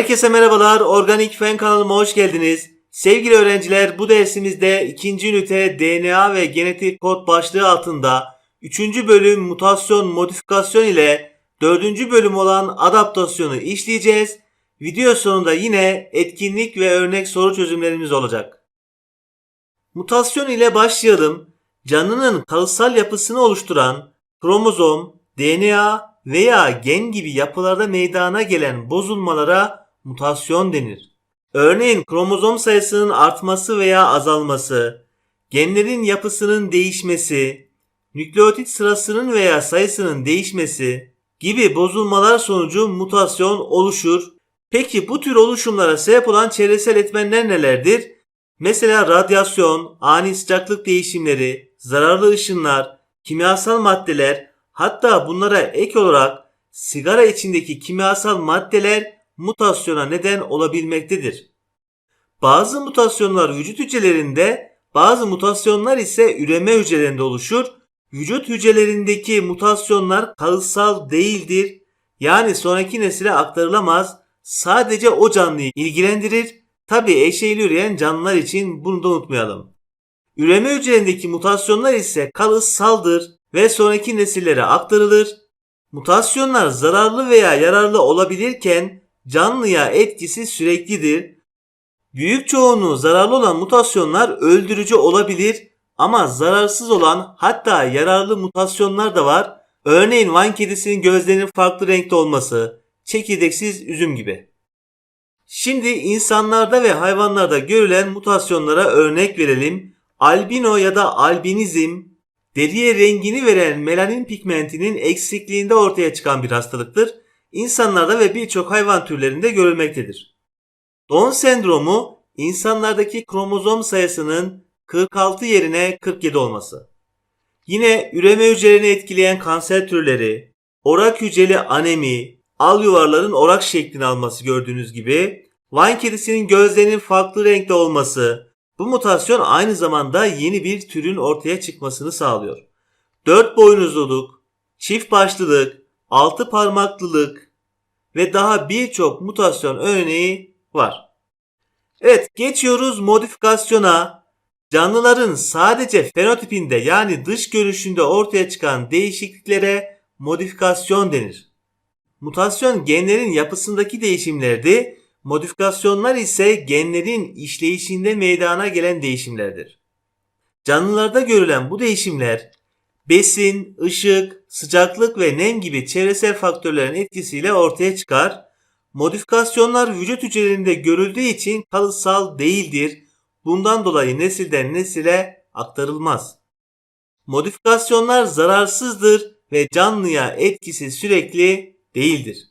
Herkese merhabalar. Organik Fen kanalıma hoş geldiniz. Sevgili öğrenciler bu dersimizde ikinci ünite DNA ve genetik kod başlığı altında 3. bölüm mutasyon modifikasyon ile 4. bölüm olan adaptasyonu işleyeceğiz. Video sonunda yine etkinlik ve örnek soru çözümlerimiz olacak. Mutasyon ile başlayalım. Canlının kalıtsal yapısını oluşturan kromozom, DNA veya gen gibi yapılarda meydana gelen bozulmalara mutasyon denir. Örneğin kromozom sayısının artması veya azalması, genlerin yapısının değişmesi, nükleotit sırasının veya sayısının değişmesi gibi bozulmalar sonucu mutasyon oluşur. Peki bu tür oluşumlara sebep olan çevresel etmenler nelerdir? Mesela radyasyon, ani sıcaklık değişimleri, zararlı ışınlar, kimyasal maddeler, hatta bunlara ek olarak sigara içindeki kimyasal maddeler mutasyona neden olabilmektedir. Bazı mutasyonlar vücut hücrelerinde, bazı mutasyonlar ise üreme hücrelerinde oluşur. Vücut hücrelerindeki mutasyonlar kalıtsal değildir. Yani sonraki nesile aktarılamaz. Sadece o canlıyı ilgilendirir. Tabi eşeğli üreyen canlılar için bunu da unutmayalım. Üreme hücrelerindeki mutasyonlar ise kalıtsaldır ve sonraki nesillere aktarılır. Mutasyonlar zararlı veya yararlı olabilirken canlıya etkisi süreklidir. Büyük çoğunluğu zararlı olan mutasyonlar öldürücü olabilir ama zararsız olan hatta yararlı mutasyonlar da var. Örneğin Van kedisinin gözlerinin farklı renkte olması, çekirdeksiz üzüm gibi. Şimdi insanlarda ve hayvanlarda görülen mutasyonlara örnek verelim. Albino ya da albinizm deriye rengini veren melanin pigmentinin eksikliğinde ortaya çıkan bir hastalıktır. İnsanlarda ve birçok hayvan türlerinde görülmektedir. Down sendromu insanlardaki kromozom sayısının 46 yerine 47 olması. Yine üreme hücrelerini etkileyen kanser türleri, orak hücreli anemi, al yuvarların orak şeklini alması gördüğünüz gibi, Van kedisinin gözlerinin farklı renkte olması, bu mutasyon aynı zamanda yeni bir türün ortaya çıkmasını sağlıyor. Dört boynuzluluk, çift başlılık, altı parmaklılık ve daha birçok mutasyon örneği var. Evet geçiyoruz modifikasyona. Canlıların sadece fenotipinde yani dış görünüşünde ortaya çıkan değişikliklere modifikasyon denir. Mutasyon genlerin yapısındaki değişimlerdi, modifikasyonlar ise genlerin işleyişinde meydana gelen değişimlerdir. Canlılarda görülen bu değişimler besin, ışık, sıcaklık ve nem gibi çevresel faktörlerin etkisiyle ortaya çıkar. Modifikasyonlar vücut hücrelerinde görüldüğü için kalıtsal değildir. Bundan dolayı nesilden nesile aktarılmaz. Modifikasyonlar zararsızdır ve canlıya etkisi sürekli değildir.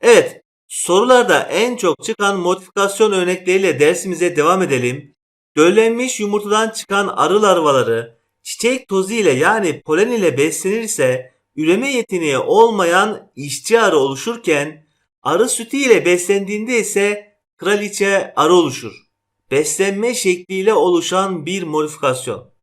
Evet, sorularda en çok çıkan modifikasyon örnekleriyle dersimize devam edelim. Döllenmiş yumurtadan çıkan arı larvaları çiçek tozu ile yani polen ile beslenirse üreme yeteneği olmayan işçi arı oluşurken arı sütü ile beslendiğinde ise kraliçe arı oluşur. Beslenme şekliyle oluşan bir modifikasyon.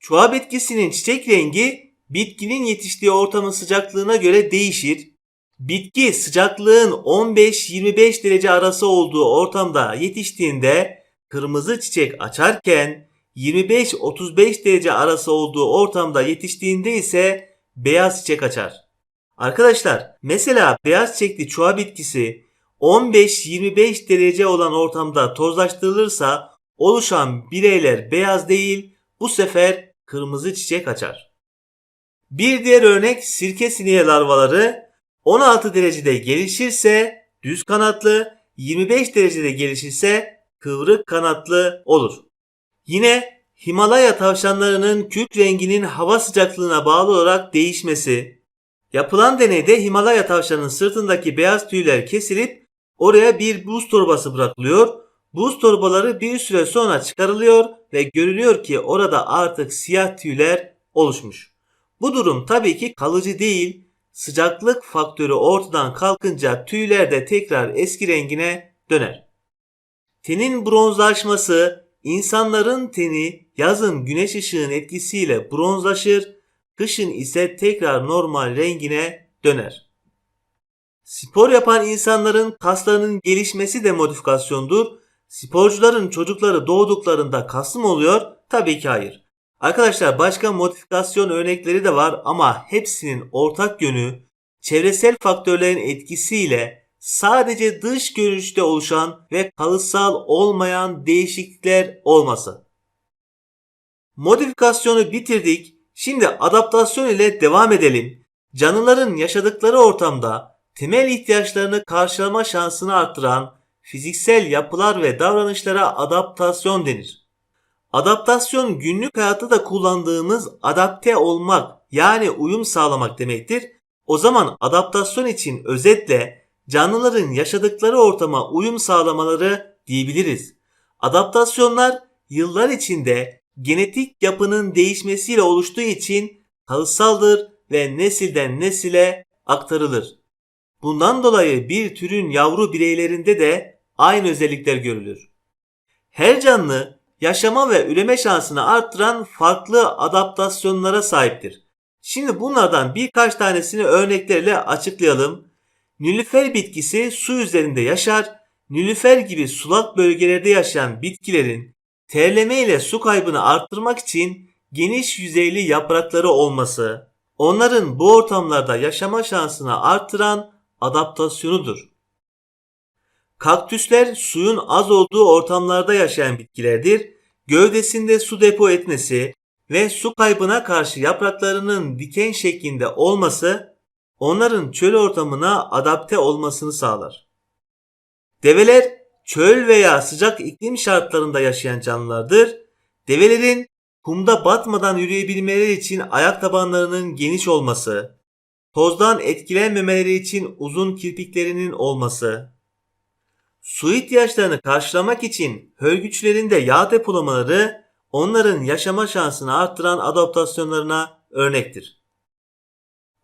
Çuha bitkisinin çiçek rengi bitkinin yetiştiği ortamın sıcaklığına göre değişir. Bitki sıcaklığın 15-25 derece arası olduğu ortamda yetiştiğinde kırmızı çiçek açarken 25-35 derece arası olduğu ortamda yetiştiğinde ise beyaz çiçek açar. Arkadaşlar mesela beyaz çiçekli çuha bitkisi 15-25 derece olan ortamda tozlaştırılırsa oluşan bireyler beyaz değil bu sefer kırmızı çiçek açar. Bir diğer örnek sirke sineği larvaları 16 derecede gelişirse düz kanatlı, 25 derecede gelişirse kıvrık kanatlı olur. Yine Himalaya tavşanlarının kürk renginin hava sıcaklığına bağlı olarak değişmesi. Yapılan deneyde Himalaya tavşanının sırtındaki beyaz tüyler kesilip oraya bir buz torbası bırakılıyor. Buz torbaları bir süre sonra çıkarılıyor ve görülüyor ki orada artık siyah tüyler oluşmuş. Bu durum tabii ki kalıcı değil. Sıcaklık faktörü ortadan kalkınca tüyler de tekrar eski rengine döner. Tenin bronzlaşması, insanların teni yazın güneş ışığının etkisiyle bronzlaşır, kışın ise tekrar normal rengine döner. Spor yapan insanların kaslarının gelişmesi de modifikasyondur. Sporcuların çocukları doğduklarında kaslı mı oluyor? Tabii ki hayır. Arkadaşlar başka modifikasyon örnekleri de var ama hepsinin ortak yönü çevresel faktörlerin etkisiyle sadece dış görünüşte oluşan ve kalıtsal olmayan değişiklikler olması. Modifikasyonu bitirdik. Şimdi adaptasyon ile devam edelim. Canlıların yaşadıkları ortamda temel ihtiyaçlarını karşılama şansını arttıran fiziksel yapılar ve davranışlara adaptasyon denir. Adaptasyon günlük hayatta da kullandığımız adapte olmak yani uyum sağlamak demektir. O zaman adaptasyon için özetle canlıların yaşadıkları ortama uyum sağlamaları diyebiliriz. Adaptasyonlar yıllar içinde genetik yapının değişmesiyle oluştuğu için kalıtsaldır ve nesilden nesile aktarılır. Bundan dolayı bir türün yavru bireylerinde de aynı özellikler görülür. Her canlı yaşama ve üreme şansını arttıran farklı adaptasyonlara sahiptir. Şimdi bunlardan birkaç tanesini örneklerle açıklayalım. Nilüfer bitkisi su üzerinde yaşar. Nilüfer gibi sulak bölgelerde yaşayan bitkilerin terleme ile su kaybını arttırmak için geniş yüzeyli yaprakları olması, onların bu ortamlarda yaşama şansını arttıran adaptasyonudur. Kaktüsler suyun az olduğu ortamlarda yaşayan bitkilerdir. Gövdesinde su depo etmesi ve su kaybına karşı yapraklarının diken şeklinde olması onların çöl ortamına adapte olmasını sağlar. Develer çöl veya sıcak iklim şartlarında yaşayan canlılardır. Develerin kumda batmadan yürüyebilmeleri için ayak tabanlarının geniş olması, tozdan etkilenmemeleri için uzun kirpiklerinin olması, su ihtiyaçlarını karşılamak için hörgüçlerinde yağ depolamaları onların yaşama şansını arttıran adaptasyonlarına örnektir.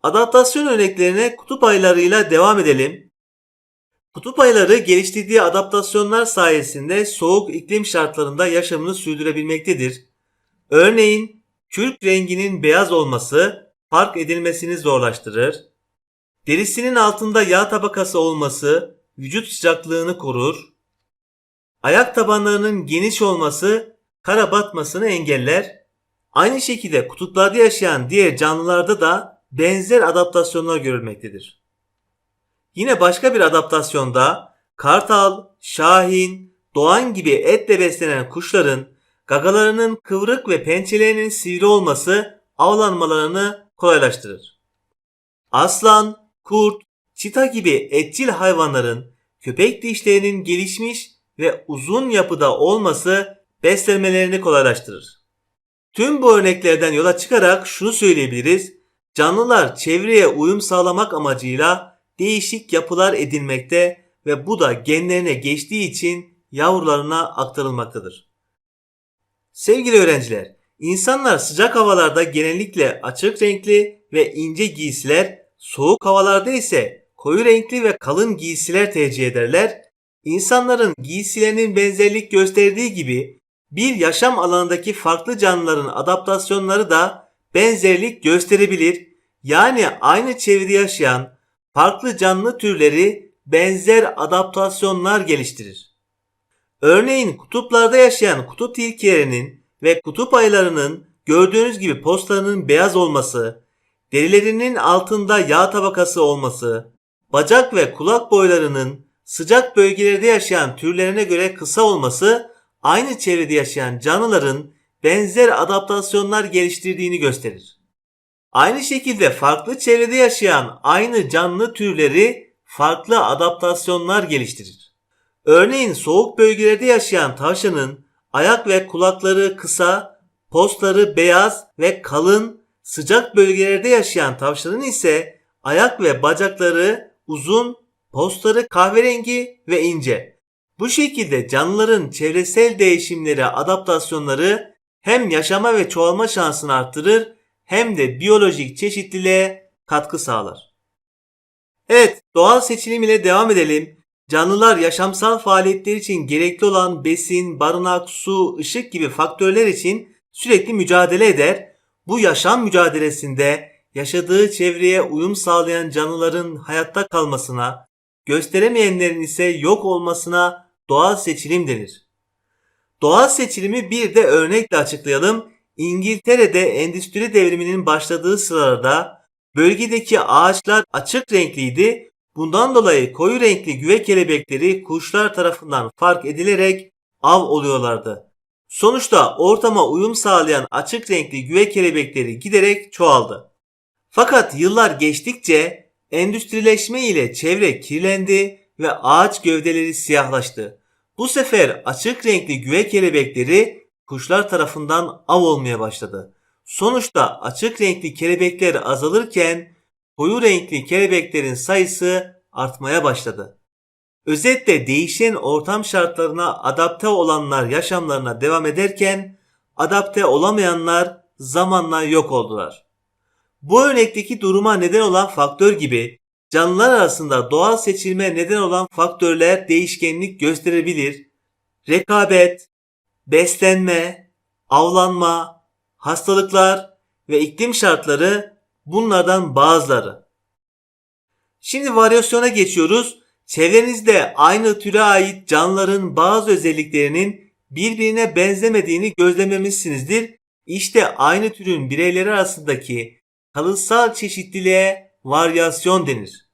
Adaptasyon örneklerine kutup aylarıyla devam edelim. Kutup ayları geliştirdiği adaptasyonlar sayesinde soğuk iklim şartlarında yaşamını sürdürebilmektedir. Örneğin kürk renginin beyaz olması fark edilmesini zorlaştırır. Derisinin altında yağ tabakası olması vücut sıcaklığını korur. Ayak tabanlarının geniş olması kara batmasını engeller. Aynı şekilde kutuplarda yaşayan diğer canlılarda da benzer adaptasyonlar görülmektedir. Yine başka bir adaptasyonda kartal, şahin, doğan gibi etle beslenen kuşların gagalarının kıvrık ve pençelerinin sivri olması avlanmalarını kolaylaştırır. Aslan, kurt, çita gibi etçil hayvanların köpek dişlerinin gelişmiş ve uzun yapıda olması beslenmelerini kolaylaştırır. Tüm bu örneklerden yola çıkarak şunu söyleyebiliriz. Canlılar çevreye uyum sağlamak amacıyla değişik yapılar edinmekte ve bu da genlerine geçtiği için yavrularına aktarılmaktadır. Sevgili öğrenciler, insanlar sıcak havalarda genellikle açık renkli ve ince giysiler, soğuk havalarda ise koyu renkli ve kalın giysiler tercih ederler. İnsanların giysilerinin benzerlik gösterdiği gibi bir yaşam alanındaki farklı canlıların adaptasyonları da benzerlik gösterebilir. Yani aynı çevrede yaşayan farklı canlı türleri benzer adaptasyonlar geliştirir. Örneğin kutuplarda yaşayan kutup tilkilerinin ve kutup ayılarının gördüğünüz gibi postlarının beyaz olması, derilerinin altında yağ tabakası olması, bacak ve kulak boylarının sıcak bölgelerde yaşayan türlerine göre kısa olması aynı çevrede yaşayan canlıların benzer adaptasyonlar geliştirdiğini gösterir. Aynı şekilde farklı çevrede yaşayan aynı canlı türleri farklı adaptasyonlar geliştirir. Örneğin soğuk bölgelerde yaşayan tavşanın ayak ve kulakları kısa, postları beyaz ve kalın, sıcak bölgelerde yaşayan tavşanın ise ayak ve bacakları uzun, postları kahverengi ve ince. Bu şekilde canlıların çevresel değişimlere adaptasyonları hem yaşama ve çoğalma şansını arttırır hem de biyolojik çeşitliliğe katkı sağlar. Evet, doğal seçilim ile devam edelim. Canlılar yaşamsal faaliyetler için gerekli olan besin, barınak, su, ışık gibi faktörler için sürekli mücadele eder. Bu yaşam mücadelesinde yaşadığı çevreye uyum sağlayan canlıların hayatta kalmasına, gösteremeyenlerin ise yok olmasına doğal seçilim denir. Doğal seçilimi bir de örnekle açıklayalım. İngiltere'de endüstri devriminin başladığı sıralarda bölgedeki ağaçlar açık renkliydi. Bundan dolayı koyu renkli güve kelebekleri kuşlar tarafından fark edilerek av oluyorlardı. Sonuçta ortama uyum sağlayan açık renkli güve kelebekleri giderek çoğaldı. Fakat yıllar geçtikçe endüstrileşme ile çevre kirlendi ve ağaç gövdeleri siyahlaştı. Bu sefer açık renkli güve kelebekleri kuşlar tarafından av olmaya başladı. Sonuçta açık renkli kelebekler azalırken koyu renkli kelebeklerin sayısı artmaya başladı. Özetle değişen ortam şartlarına adapte olanlar yaşamlarına devam ederken adapte olamayanlar zamanla yok oldular. Bu örnekteki duruma neden olan faktör gibi canlılar arasında doğal seçilme neden olan faktörler değişkenlik gösterebilir. Rekabet, beslenme, avlanma, hastalıklar ve iklim şartları bunlardan bazıları. Şimdi varyasyona geçiyoruz. Çevrenizde aynı türe ait canlıların bazı özelliklerinin birbirine benzemediğini gözlememişsinizdir. İşte aynı türün bireyleri arasındaki kalıtsal çeşitliliğe varyasyon denir.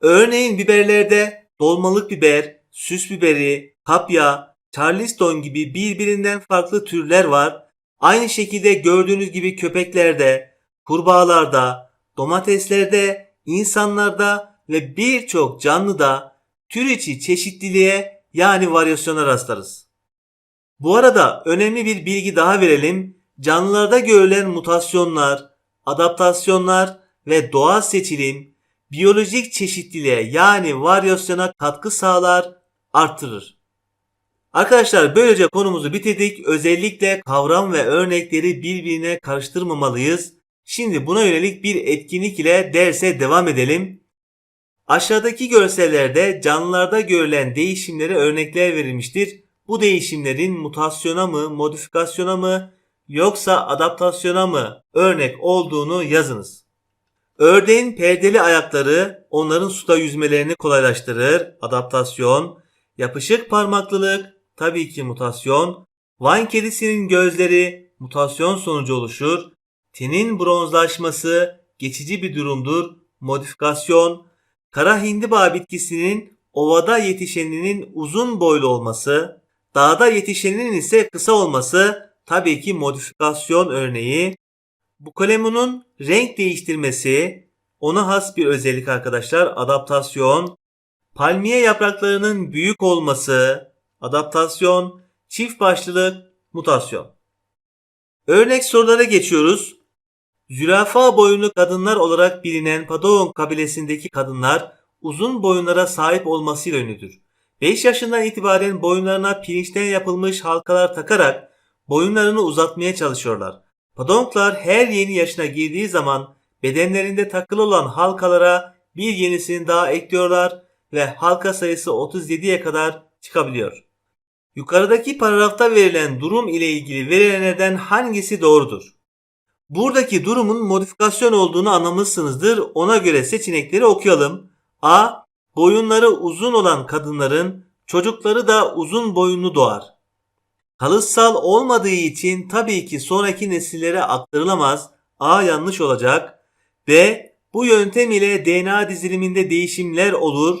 Örneğin biberlerde dolmalık biber, süs biberi, kapya, charleston gibi birbirinden farklı türler var. Aynı şekilde gördüğünüz gibi köpeklerde, kurbağalarda, domateslerde, insanlarda ve birçok canlıda tür içi çeşitliliğe yani varyasyona rastlarız. Bu arada önemli bir bilgi daha verelim. Canlılarda görülen mutasyonlar, adaptasyonlar ve doğal seçilim biyolojik çeşitliliğe yani varyasyona katkı sağlar, artırır. Arkadaşlar böylece konumuzu bitirdik. Özellikle kavram ve örnekleri birbirine karıştırmamalıyız. Şimdi buna yönelik bir etkinlik ile derse devam edelim. Aşağıdaki görsellerde canlılarda görülen değişimlere örnekler verilmiştir. Bu değişimlerin mutasyona mı, modifikasyona mı yoksa adaptasyona mı örnek olduğunu yazınız. Ördeğin perdeli ayakları onların suda yüzmelerini kolaylaştırır. Adaptasyon. Yapışık parmaklılık tabii ki mutasyon. Van kedisinin gözleri mutasyon sonucu oluşur. Tenin bronzlaşması geçici bir durumdur. Modifikasyon. Kara hindiba bitkisinin ovada yetişeninin uzun boylu olması, dağda yetişeninin ise kısa olması tabii ki modifikasyon örneği. Bu kalemunun renk değiştirmesi ona has bir özellik arkadaşlar. Adaptasyon. Palmiye yapraklarının büyük olması, adaptasyon, çift başlılık, mutasyon. Örnek sorulara geçiyoruz. Zürafa boyunlu kadınlar olarak bilinen Padawan kabilesindeki kadınlar uzun boyunlara sahip olmasıyla ünlüdür. 5 yaşından itibaren boyunlarına pirinçten yapılmış halkalar takarak boyunlarını uzatmaya çalışıyorlar. Padonklar her yeni yaşına girdiği zaman bedenlerinde takılı olan halkalara bir yenisini daha ekliyorlar ve halka sayısı 37'ye kadar çıkabiliyor. Yukarıdaki paragrafta verilen durum ile ilgili verilenlerden hangisi doğrudur? Buradaki durumun modifikasyon olduğunu anlamışsınızdır. Ona göre seçenekleri okuyalım. A. Boyunları uzun olan kadınların çocukları da uzun boyunlu doğar. Kalıtsal olmadığı için tabii ki sonraki nesillere aktarılamaz. A yanlış olacak. B. Bu yöntem ile DNA diziliminde değişimler olur.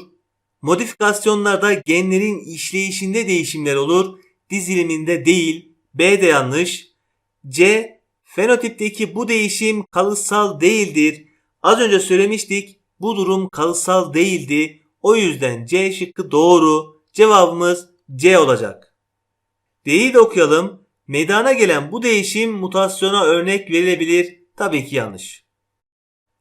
Modifikasyonlarda genlerin işleyişinde değişimler olur. Diziliminde değil. B de yanlış. C. Fenotipteki bu değişim kalıtsal değildir. Az önce söylemiştik. Bu durum kalıtsal değildi. O yüzden C şıkkı doğru. Cevabımız C olacak. D'yi de okuyalım. Meydana gelen bu değişim mutasyona örnek verilebilir. Tabii ki yanlış.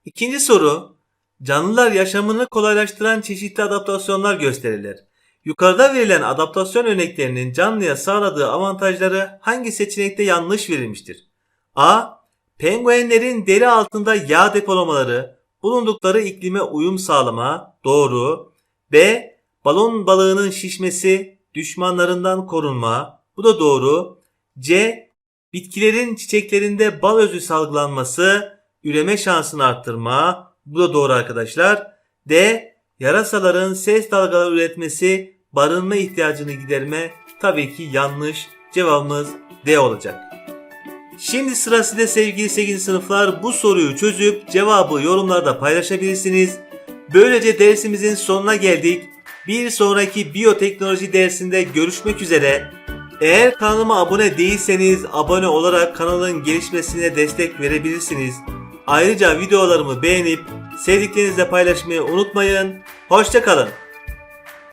İkinci soru. Canlılar yaşamını kolaylaştıran çeşitli adaptasyonlar gösterirler. Yukarıda verilen adaptasyon örneklerinin canlıya sağladığı avantajları hangi seçenekte yanlış verilmiştir? A. Penguenlerin deri altında yağ depolamaları, bulundukları iklime uyum sağlama, doğru. B. Balon balığının şişmesi, düşmanlarından korunma, bu da doğru. C. Bitkilerin çiçeklerinde bal özü salgılanması, üreme şansını arttırma. Bu da doğru arkadaşlar. D. Yarasaların ses dalgaları üretmesi, barınma ihtiyacını giderme. Tabii ki yanlış. Cevabımız D olacak. Şimdi sıra sizde sevgili 8. sınıflar bu soruyu çözüp cevabı yorumlarda paylaşabilirsiniz. Böylece dersimizin sonuna geldik. Bir sonraki biyoteknoloji dersinde görüşmek üzere. Eğer kanalıma abone değilseniz abone olarak kanalın gelişmesine destek verebilirsiniz. Ayrıca videolarımı beğenip sevdiklerinizle paylaşmayı unutmayın. Hoşçakalın.